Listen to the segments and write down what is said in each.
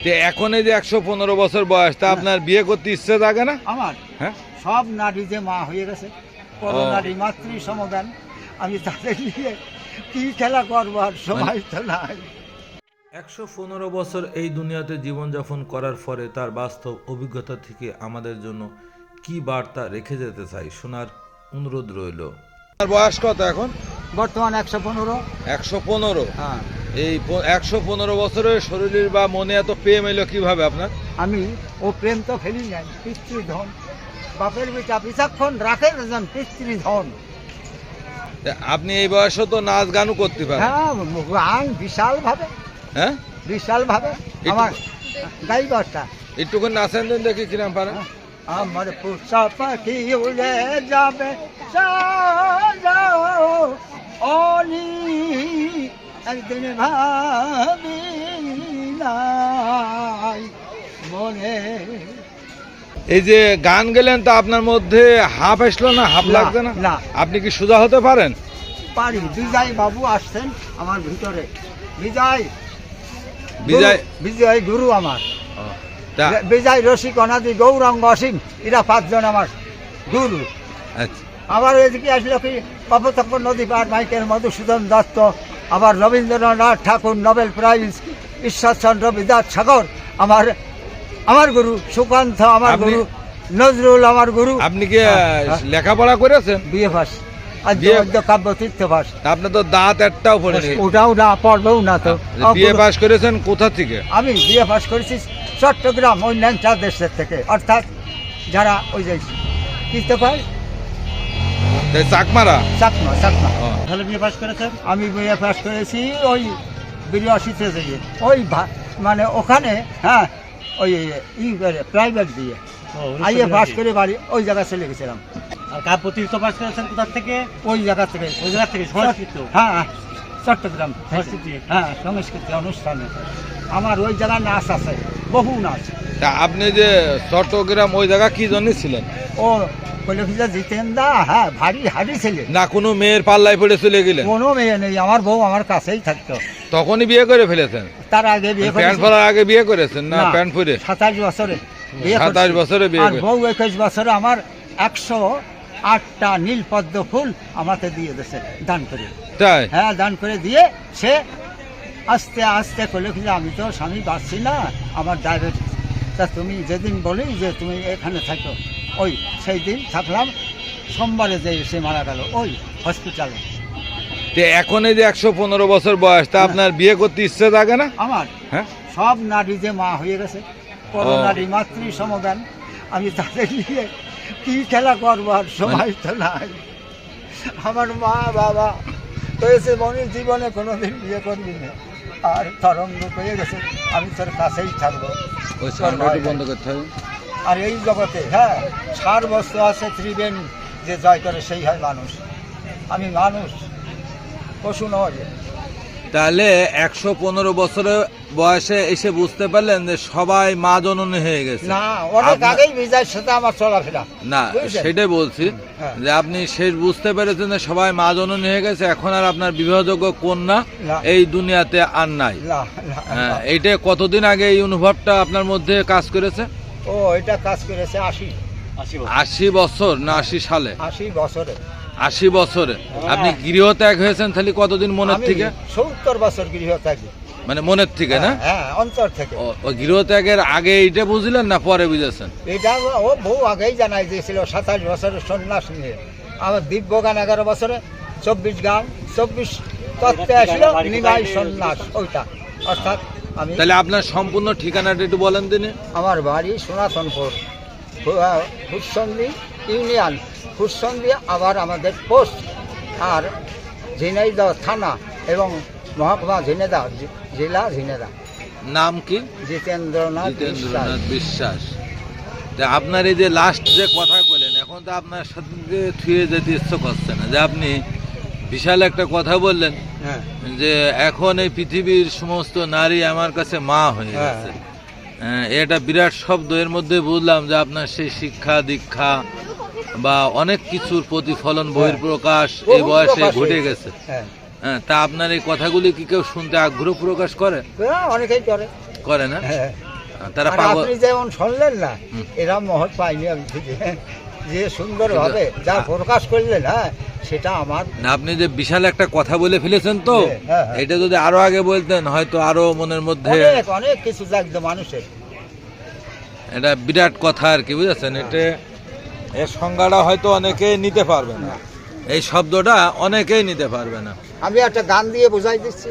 যে এখন এই যে একশো পনেরো বছর বয়স তা আপনার বিয়ে করতে ইচ্ছে থাকে না? আমার? হ্যাঁ? সব নারী যে মা হয়ে গেছে। করোনারি মাতৃ সমদান আমি তাদের নিয়ে কি খেলা করব আর সময় তো নাই। একশো পনেরো বছর এই দুনিয়াতে জীবনযাপন করার পরে তার বাস্তব অভিজ্ঞতা থেকে আমাদের জন্য কি বার্তা রেখে যেতে চাই শোনার অনুরোধ রইল। আপনার বয়স কত এখন? বর্তমান একশো পনেরো। একশো পনেরো। হ্যাঁ। এই একশো পনেরো বছরের শরীরের বা মনে এত প্রেম এলো কীভাবে আপনার? আমি ও প্রেম তো ফেলি নাই পিতৃধন বাপের বেটা বিচক্ষণ রাখেন পিতৃধন আপনি এই বয়সে তো নাচ গানও করতে পারেন। হ্যাঁ গান বিশাল ভাবে হ্যাঁ? বিশাল ভাবে আমার গাইবারটা একটুখানি নাচেন দেন দেখি কিরাম পারেন। আমার পুষা পাখি উড়ে যাবে। অনি একদিন ভাবি মনে। এই যে গান গেলেন তা আপনার মধ্যে হাফ আসলো না হাফ না, লাগছে না? না। আপনি কি সোজা হতে পারেন? পারি। বিজয় বাবু আসছেন আমার ভিতরে। বিজয় বিজয় বিজয় গুরু আমার। বিজয় রসিক অনাদি গৌরাঙ্গ অসীম এরা পাঁচজন আমার গুরু। আচ্ছা। আবার এদিকে আসলো কি কপতক্ষ নদী পার মাইকেল মধুসূদন দত্ত আবার রবীন্দ্রনাথ ঠাকুর নোবেল প্রাইজ ঈশ্বরচন্দ্র বিদ্যাসাগর আমার আমার গুরু সুকান্ত আমার গুরু নজরুল আমার গুরু। আপনি কি হ্যাঁ। লেখাপড়া করেছেন? বিয়ে ভাস আর কাব্য তীর্থ ভাস আপনার তো দাঁত একটাও পড়েনি ওটাও না পড়বেও না তো। বিয়ে পাস করেছেন কোথা থেকে? আমি বিয়ে পাস করেছি চট্টগ্রাম ন্যাংচা দেশের থেকে। অর্থাৎ যারা ওই যে কি তো কয় তাই চাকমারা? চাকমা চাকমা। তাহলে বিয়ে পাস করেছেন আমি বিয়ে পাস করেছি ওই বিরাশিতে থেকে। ওই মানে ওখানে হ্যাঁ ওই ই প্রাইভেট দিয়ে। আইয়ে পাস করে বাড়ি ওই জায়গা চলে গেছিলাম। আর কার প্রতিযোগিতা পাস করেছেন কোথা থেকে? ওই জায়গা থেকে। ওই জায়গা থেকে সংস্কৃত। হ্যাঁ চট্টগ্রাম। সংস্কৃতি। হ্যাঁ সংস্কৃতি অনুষ্ঠানে। আমার ওই জায়গায় নাচ আছে বহু নাচ। তা আপনি যে চট্টগ্রাম ওই জায়গা কি জন্য ছিলেন? ও বলে কি জিতেন দা হ্যাঁ ভারী হাড়ি ছেলে। না কোনো মেয়ের পাল্লায় পড়ে চলে গেলেন? কোনো মেয়ে নেই আমার বউ আমার কাছেই থাকতো। তখনই বিয়ে করে ফেলেছেন? তার আগে বিয়ে প্যান্ট করেছি। পরার আগে বিয়ে করেছেন? না না। প্যান্ট পরে? সাতাশ বছরে সাতাশ। বছরে বিয়ে আর বউ একুশ বছরে আমার একশো আটটা নীল পদ্ম ফুল আমাকে দিয়ে দিয়েছে দান করে। তাই? হ্যাঁ দান করে দিয়ে সে আস্তে আস্তে করলে কি আমি তো স্বামী পাচ্ছি না আমার ডায়াবেটিস তা তুমি যেদিন বলি যে তুমি এখানে থাকো ওই সেই দিন থাকলাম সোমবারে যে সে মারা গেল ওই হসপিটালে তো এখন এই যে একশো পনেরো বছর বয়স তা আপনার বিয়ে করতে ইচ্ছে থাকে না? আমার? হ্যাঁ। সব নারী যে মা হয়ে গেছে করোনারি মাতৃ সমদান আমি তাদের নিয়ে কি খেলা করব আর সময় তো নাই। আমার মা বাবা হয়েছে মনে জীবনে কোনোদিন বিয়ে করবি না আর তরঙ্গ পেয়ে গেছে আমি তোর কাছেই থাকব। ওই বন্ধ করতে হবে। আর এই জগতে হ্যাঁ সার বস্তু আছে ত্রিবেণী যে জয় করে সেই হয় মানুষ। আমি মানুষ পশু নয়। তাহলে একশো পনেরো বছরের বয়সে এসে বুঝতে পারলেন যে সবাই মা জননী হয়ে গেছে। না অনেক আগেই বিজয়ের সাথে আমার চলাফেরা। না সেটাই বলছি হ্যাঁ। যে আপনি শেষ বুঝতে পেরেছেন যে সবাই মা জননী হয়ে গেছে এখন আর আপনার বিবাহযোগ্য কন্যা এই দুনিয়াতে আর নাই। হ্যাঁ, না। এইটা কতদিন আগে এই অনুভবটা আপনার মধ্যে কাজ করেছে? ও এটা কাজ করেছে আশি। আশি বছর। না আশি সালে? আশি বছরে। আশি বছরে। আপনি গৃহত্যাগ হয়েছেন তাহলে কতদিন মনের থেকে? সত্তর বছর গৃহ থাকি মানে মনের থেকে না? হ্যাঁ অন্তর থেকে। ও- গৃহত্যাগের আগে এইটা বুঝলেন না পরে বুঝেছেন? এটা ও বউ আগেই জানাই দিয়েছিল সাতাশ বছরের সন্ন্যাস নিয়ে। আমার দিব্য গান এগারো বছরে চব্বিশ গান চব্বিশ তত্ত্বে আসলো নিমাই সন্ন্যাস ওইটা। অর্থাৎ আমি তাহলে আপনার সম্পূর্ণ ঠিকানাটা একটু বলেন তিনি। আমার বাড়ি সনাতনপুর হুসন্দি ইউনিয়ন। হুসন্দি আবার আমাদের পোস্ট। আর ঝিনাইদহ থানা এবং মহকুমা ঝিনেদা জেলা ঝিনেদা নাম কি? জিতেন্দ্রনাথ বিশ্বাস। জিতেন্দ্রনাথ বিশ্বাস। তা আপনার এই যে লাস্ট যে কথা কইলেন এখন তো আপনার সাথে থুয়ে যেতে ইচ্ছে করছে না। যে আপনি বিশাল একটা কথা বললেন যে এখন এই পৃথিবীর সমস্ত নারী আমার কাছে মা হয়ে হ্যাঁ। গেছে। হ্যাঁ, এটা বিরাট শব্দ। এর মধ্যে বুঝলাম যে আপনার সেই শিক্ষা দীক্ষা বা অনেক কিছুর প্রতিফলন বহির প্রকাশ এই বয়সে ঘটে গেছে। হ্যাঁ। হ্যাঁ তা আপনার এই কথাগুলি কি কেউ শুনতে আগ্রহ প্রকাশ করে? হ্যাঁ, অনেকেই করে। করে না? হ্যাঁ। তারা পাগল যেমন শুনলেন না এরা মহৎ পাইনি আমি যে সুন্দরভাবে যা প্রকাশ করলেন হ্যাঁ সেটা আমার না আপনি যে বিশাল একটা কথা বলে ফেলেছেন তো হ্যাঁ, হ্যাঁ, হ্যাঁ। এটা যদি আরও আগে বলতেন হয়তো আরও মনের মধ্যে অনেক অনেক কিছু জাগতো মানুষের। এটা বিরাট কথা আর কি বুঝেছেন? এটা এর সংজ্ঞাটা হয়তো অনেকে নিতে পারবে না। এই শব্দটা অনেকেই নিতে পারবে না। আমি একটা গান দিয়ে বুঝাই দিচ্ছি।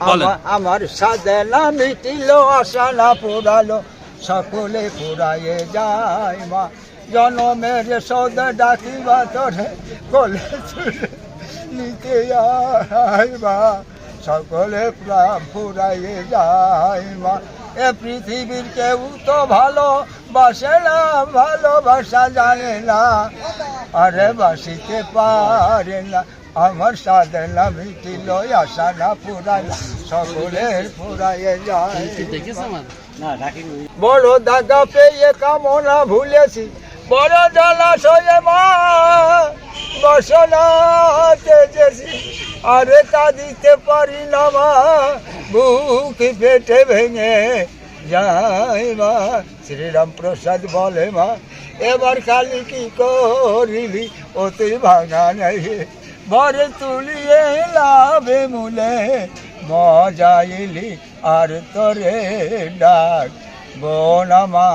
আমার- সাদে না মিটিল আশা না পুরালো সকলে পুরাইয়ে যায় মা। জনমের সদ ডাকিবা তোরে কোলে নিতে মা সকলে প্রাণ পুরাইয়ে যায় মা। এ পৃথিবীর কেউ তো ভালো বাসে না ভালোবাসা জানে না। আরে বাসিতে পারে না আমার সাধনা মিটিল আশা না পুরাই সকলের পুরাইয়ে যায়। বড় দাদা পেয়ে কামনা ভুলেছি বড় জলাশয়ে মা, বসনা তেজেছি আরে তা দিতে পারি না মা, বুক পেটে ভেঙে যাই মা। শ্রীরাম প্রসাদ বলে মা, এবার কালি কি করিলি? তুই ভাঙা নেই। বরে তুলিয়ে লাভে মূলে মজাইলি আর তোরে ডাক বোনামা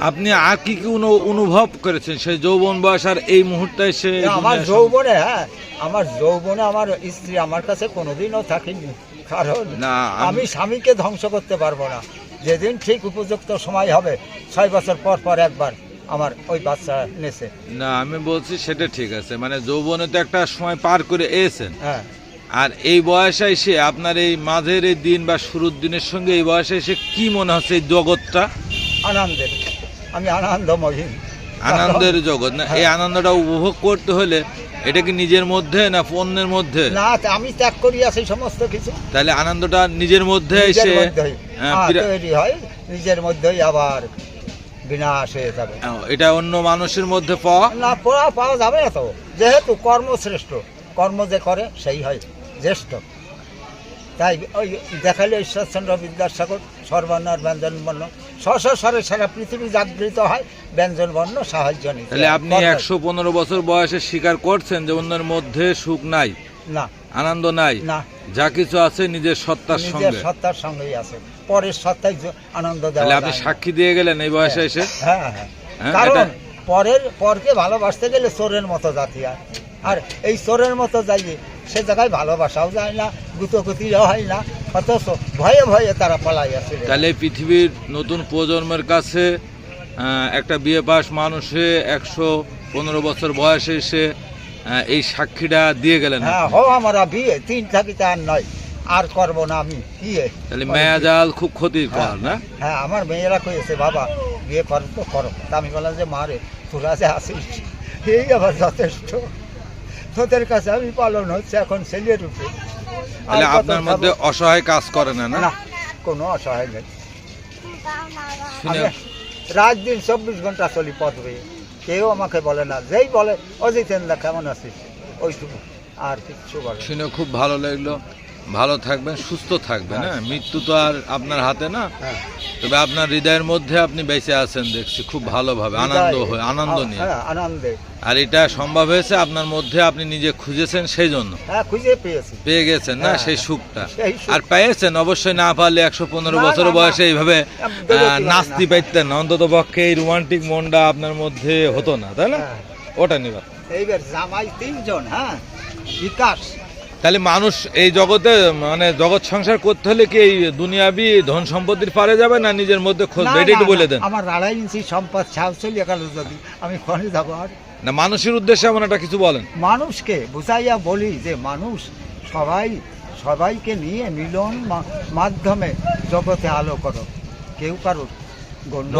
আপনি আর কি কি অনুভব করেছেন? সেই যৌবন বয়স আর এই মুহূর্তে এসে আমার যৌবনে হ্যাঁ আমার যৌবনে আমার স্ত্রী আমার কাছে কোনোদিনও থাকেনি। কারণ না, আমি- স্বামীকে ধ্বংস করতে পারব না। যেদিন ঠিক উপযুক্ত সময় হবে ছয় বছর পর পর একবার আমার ওই বাচ্চা নেছে। না আমি বলছি সেটা ঠিক আছে। মানে যৌবনে তো একটা সময় পার করে এসেছেন। হ্যাঁ। আর এই বয়সে এসে আপনার এই মাঝের এই দিন বা শুরুর দিনের সঙ্গে এই বয়সে এসে কি মনে হচ্ছে এই জগৎটা? আনন্দের। আমি আনন্দময়ী। আনন্দের জগৎ না এই আনন্দটা উপভোগ করতে হলে এটা কি নিজের মধ্যে না অন্যের মধ্যে? না আমি ত্যাগ করি আছি সমস্ত কিছু। তাহলে আনন্দটা নিজের মধ্যে এসে হ্যাঁ, হ্যাঁ, তৈরি হয় নিজের মধ্যেই আবার বিনাশ হয়ে যাবে। এটা অন্য মানুষের মধ্যে পাওয়া? না পড়া পাওয়া যাবে না তো। যেহেতু কর্মশ্রেষ্ঠ কর্ম যে করে সেই হয় জ্যেষ্ঠ। তাই ওই দেখালে ঈশ্বরচন্দ্র বিদ্যাসাগর সর্বর্ণার ব্যঞ্জন বর্ণ স্বরে সারা পৃথিবী জাগৃত হয় ব্যঞ্জন বর্ণ সাহায্য তাহলে আপনি একশো পনেরো বছর বয়সে স্বীকার করছেন যে অন্যের মধ্যে সুখ নাই না। আনন্দ নাই না। যা কিছু আছে নিজের সত্তার নিজের সঙ্গে। সত্তার সঙ্গেই আছে। পরের সত্তায় আনন্দ দেওয়া আপনি সাক্ষী দিয়ে গেলেন এই বয়সে এসে? হ্যাঁ হ্যাঁ। হ্যাঁ, কারণ পরের পরকে ভালোবাসতে গেলে চোরের মতো জাতি হয় আর এই চোরের মতো যাইয়ে সে জায়গায় ভালোবাসাও যায় না গুতগুতিও হয় না অথচ ভয়ে ভয়ে তারা পালাই আছে তাহলে পৃথিবীর নতুন প্রজন্মের কাছে একটা বিয়ে পাস মানুষে একশো পনেরো বছর বয়সে এসে এই সাক্ষীটা দিয়ে গেলেন। হ্যাঁ হো আমরা বিয়ে তিন থাকিতে আর নয় আর করব না আমি বিয়ে। তাহলে মেয়াজাল খুব ক্ষতির হ্যাঁ, কর না? হ্যাঁ আমার মেয়েরা কয়েছে বাবা বিয়ে করো তো করো। আমি বললাম যে মারে তোরা যে আসিস এই আবার যথেষ্ট। তোদের কাছে আমি পালন হচ্ছে এখন ছেলের উপরে। আর তাহলে আপনার মধ্যে অসহায় কাজ করে না না? কোনো অসহায় নেই। রাত দিন চব্বিশ ঘণ্টা চলি পথ। হয়ে কেউ আমাকে বলে না যেই বলে অজিতেন্দা কেমন আছিস? ওইটুকু আর কিচ্ছু বলে। শুনে খুব ভালো লাগল। ভালো থাকবেন সুস্থ থাকবেন হ্যাঁ? মৃত্যু তো আর আপনার হাতে না। হ্যাঁ। তবে আপনার হৃদয়ের মধ্যে আপনি বেঁচে আছেন দেখছি খুব ভালোভাবে আনন্দ হয়ে আনন্দ নিয়ে। হ্যাঁ আনন্দে। আর এটা সম্ভব হয়েছে আপনার মধ্যে আপনি নিজে খুঁজেছেন সেই জন্য হ্যাঁ পেয়ে গেছেন না হ্যাঁ, সেই হ্যাঁ। সুখটা? আর পেয়েছেন? অবশ্যই না পারলে একশো পনেরো বছর না, না। বয়সে এইভাবে না। নাচতে পাইতেন অন্তত পক্ষে এই রোমান্টিক মনটা আপনার মধ্যে হতো না তাই না? হ্যাঁ। ওটা নিবা এইবার জামাই তিনজন হ্যাঁ? বিকাশ। তাহলে মানুষ এই জগতে মানে জগৎ সংসার করতে হলে কি এই দুনিয়াবি ধন সম্পত্তির পারে যাবে না নিজের মধ্যে খোঁজ? এটা একটু বলে দেন। আমার আড়াই ইঞ্চি সম্পদ চলিয়ে যদি আমি খনে যাব আর? না মানুষের উদ্দেশ্যে এমন একটা কিছু বলেন। মানুষকে বুঝাইয়া বলি যে মানুষ সবাই সবাইকে নিয়ে মিলন মাধ্যমে জগতে আলো করো। কেউ কারোর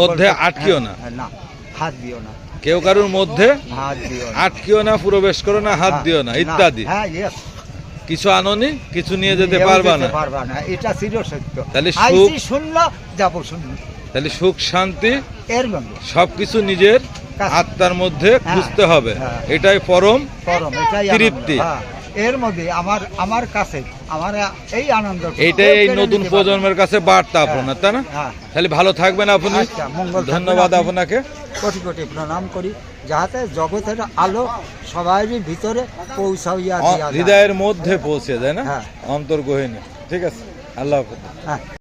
মধ্যে আটকিও না। হ্যাঁ, না হাত দিও না। কেউ কারোর মধ্যে হাত দিও না। আটকিও না প্রবেশ করো না হাত হ্যাঁ, দিও না ইত্যাদি। হ্যাঁ কিছু আনোনি? কিছু নিয়ে যেতে পারবা না? এটা চির সত্য। তাহলে সুখ শুনলো যাব শুনলো। তাহলে সুখ শান্তি এর সবকিছু নিজের আত্মার মধ্যে হ্যাঁ, খুঁজতে হবে। হ্যাঁ। এটাই পরম পরম এটাই তৃপ্তি। হ্যাঁ। এর মধ্যে আমার আমার কাছে আমার এই আনন্দ এটাই এই নতুন প্রজন্মের কাছে বার্তা আপনার তাই না? তাহলে ভালো থাকবেন আপনি। আচ্ছা, ধন্যবাদ আপনাকে। কোটি কোটি প্রণাম করি। যাহাতে জগতের আলো সবাই ভিতরে পৌঁছাইয়া হৃদয়ের মধ্যে পৌঁছে যায় না? হ্যাঁ। অন্তর্গহীনে ঠিক আছে। আল্লাহ হ্যাঁ।